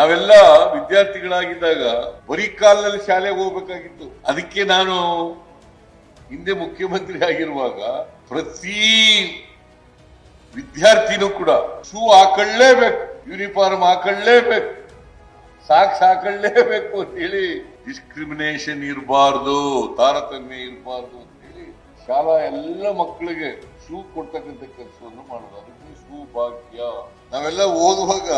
ನಾವೆಲ್ಲ ವಿದ್ಯಾರ್ಥಿಗಳಾಗಿದ್ದಾಗ ಬರೀ ಕಾಲದಲ್ಲಿ ಶಾಲೆಗೆ ಹೋಗ್ಬೇಕಾಗಿತ್ತು. ಅದಕ್ಕೆ ನಾನು ಹಿಂದೆ ಮುಖ್ಯಮಂತ್ರಿ ಆಗಿರುವಾಗ ಪ್ರತಿ ವಿದ್ಯಾರ್ಥಿನೂ ಕೂಡ ಶೂ ಹಾಕೊಳ್ಳೇಬೇಕು, ಯೂನಿಫಾರ್ಮ್ ಹಾಕೊಳ್ಳೇಬೇಕು, ಸಾಕ್ಸ್ ಹಾಕೊಳ್ಳೇಬೇಕು ಅಂತ ಹೇಳಿ ಡಿಸ್ಕ್ರಿಮಿನೇಷನ್ ಇರಬಾರ್ದು, ತಾರತಮ್ಯ ಇರಬಾರ್ದು ಅಂತ ಹೇಳಿ ಶಾಲಾ ಎಲ್ಲ ಮಕ್ಕಳಿಗೆ ಶೂ ಕೊಡ್ತಕ್ಕಂಥ ಕೆಲಸವನ್ನು ಮಾಡೋದು ಅದಕ್ಕೆ ಶೂ ಭಾಗ್ಯ. ನಾವೆಲ್ಲ ಓದುವಾಗ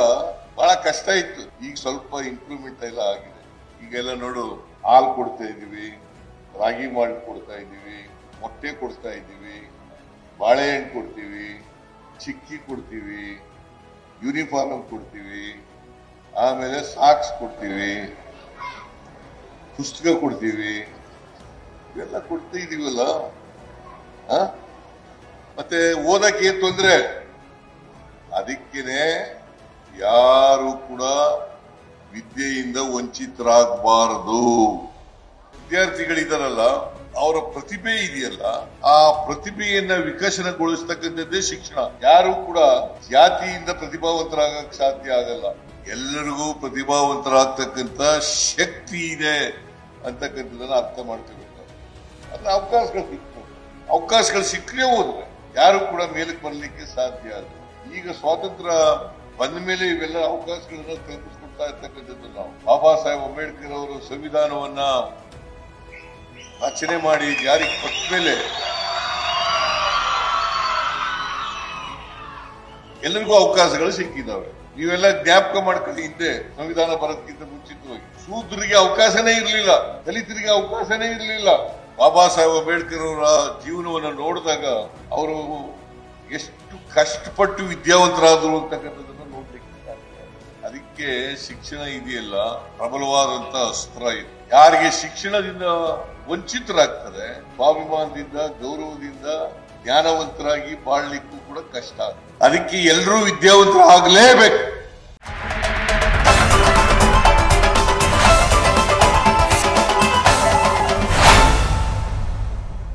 ಬಹಳ ಕಷ್ಟ ಇತ್ತು. ಈಗ ಸ್ವಲ್ಪ ಇಂಪ್ರೂವ್ಮೆಂಟ್ ಎಲ್ಲ ಆಗಿದೆ. ಈಗೆಲ್ಲ ನೋಡು, ಹಾಲು ಕೊಡ್ತಾ ಇದ್ದೀವಿ, ರಾಗಿ ಮಾಡಿ ಕೊಡ್ತಾ ಇದ್ದೀವಿ, ಮೊಟ್ಟೆ ಕೊಡ್ತಾ ಇದ್ದೀವಿ, ಬಾಳೆಹಣ್ಣು ಕೊಡ್ತೀವಿ, ಚಿಕ್ಕಿ ಕೊಡ್ತೀವಿ ಯೂನಿಫಾರ್ಮ್ ಕೊಡ್ತೀವಿ, ಆಮೇಲೆ ಸಾಕ್ಸ್ ಕೊಡ್ತೀವಿ ಪುಸ್ತಕ ಕೊಡ್ತೀವಿ, ಇವೆಲ್ಲ ಕೊಡ್ತಾ ಇದೀವಲ್ಲ? ಮತ್ತೆ ಓದಕ್ಕೆ ಏನ್ ತೊಂದ್ರೆ? ಅದಕ್ಕೇನೆ ಯಾರು ಕೂಡ ವಿದ್ಯೆಯಿಂದ ವಂಚಿತರಾಗಬಾರದು. ವಿದ್ಯಾರ್ಥಿಗಳಿದಾರಲ್ಲ, ಅವರ ಪ್ರತಿಭೆ ಇದೆಯಲ್ಲ, ಆ ಪ್ರತಿಭೆಯನ್ನ ವಿಕಸನಗೊಳಿಸತಕ್ಕಂಥದ್ದೇ ಶಿಕ್ಷಣ. ಯಾರು ಕೂಡ ಜಾತಿಯಿಂದ ಪ್ರತಿಭಾವಂತರಾಗಕ್ ಸಾಧ್ಯ ಆಗಲ್ಲ. ಎಲ್ಲರಿಗೂ ಪ್ರತಿಭಾವಂತರಾಗ್ತಕ್ಕಂಥ ಶಕ್ತಿ ಇದೆ ಅಂತಕ್ಕಂಥದ್ದನ್ನ ಅರ್ಥ ಮಾಡ್ತಿರ್ಬೇಕು ಅಂದ್ರೆ ಅವಕಾಶಗಳು ಸಿಕ್ತು ಅವಕಾಶಗಳು ಸಿಕ್ಕೇ ಹೋದ್ರೆ ಯಾರು ಕೂಡ ಮೇಲಕ್ಕೆ ಬರಲಿಕ್ಕೆ ಸಾಧ್ಯ ಆಗಲ್ಲ. ಈಗ ಸ್ವಾತಂತ್ರ್ಯ ಬಂದ ಮೇಲೆ ಇವೆಲ್ಲ ಅವಕಾಶಗಳನ್ನ ಕಲ್ಪಿಸ್ಕೊಡ್ತಾ ಇರ್ತಕ್ಕಂಥದ್ದು ನಾವು. ಬಾಬಾ ಸಾಹೇಬ್ ಅಂಬೇಡ್ಕರ್ ಅವರು ಸಂವಿಧಾನವನ್ನ ರಚನೆ ಮಾಡಿ ಜಾರಿಗೆ ಕೊಟ್ಟ ಮೇಲೆ ಎಲ್ಲರಿಗೂ ಅವಕಾಶಗಳು ಸಿಕ್ಕಿದ್ದಾವೆ ನೀವೆಲ್ಲ ಜ್ಞಾಪಕ ಮಾಡ್ಕೊಳ್ಳಿ ಹಿಂದೆ ಸಂವಿಧಾನ ಬರೋದಕ್ಕಿಂತ ಮುಂಚಿತವಾಗಿ. ಶೂದ್ರಿಗೆ ಅವಕಾಶನೇ ಇರಲಿಲ್ಲ, ದಲಿತರಿಗೆ ಅವಕಾಶನೇ ಇರಲಿಲ್ಲ. ಬಾಬಾ ಸಾಹೇಬ್ ಅಂಬೇಡ್ಕರ್ ಅವರ ಜೀವನವನ್ನು ನೋಡಿದಾಗ ಅವರು ಎಷ್ಟು ಕಷ್ಟಪಟ್ಟು ವಿದ್ಯಾವಂತರಾದರು ಸಾಧ್ಯ. ಅದಕ್ಕೆ ಶಿಕ್ಷಣ ಇದೆಯಲ್ಲ, ಪ್ರಬಲವಾದಂತ ಅಸ್ತ್ರ ಇದೆ. ಯಾರಿಗೆ ಶಿಕ್ಷಣದಿಂದ ವಂಚಿತರಾಗ್ತಾರೆ, ಸ್ವಾಭಿಮಾನದಿಂದ, ಗೌರವದಿಂದ ಜ್ಞಾನವಂತರಾಗಿ ಬಾಳ್ಲಿಕ್ಕೂ ಕೂಡ ಕಷ್ಟ ಅದಕ್ಕೆ ಎಲ್ಲರೂ ವಿದ್ಯಾವಂತರು ಆಗಲೇಬೇಕು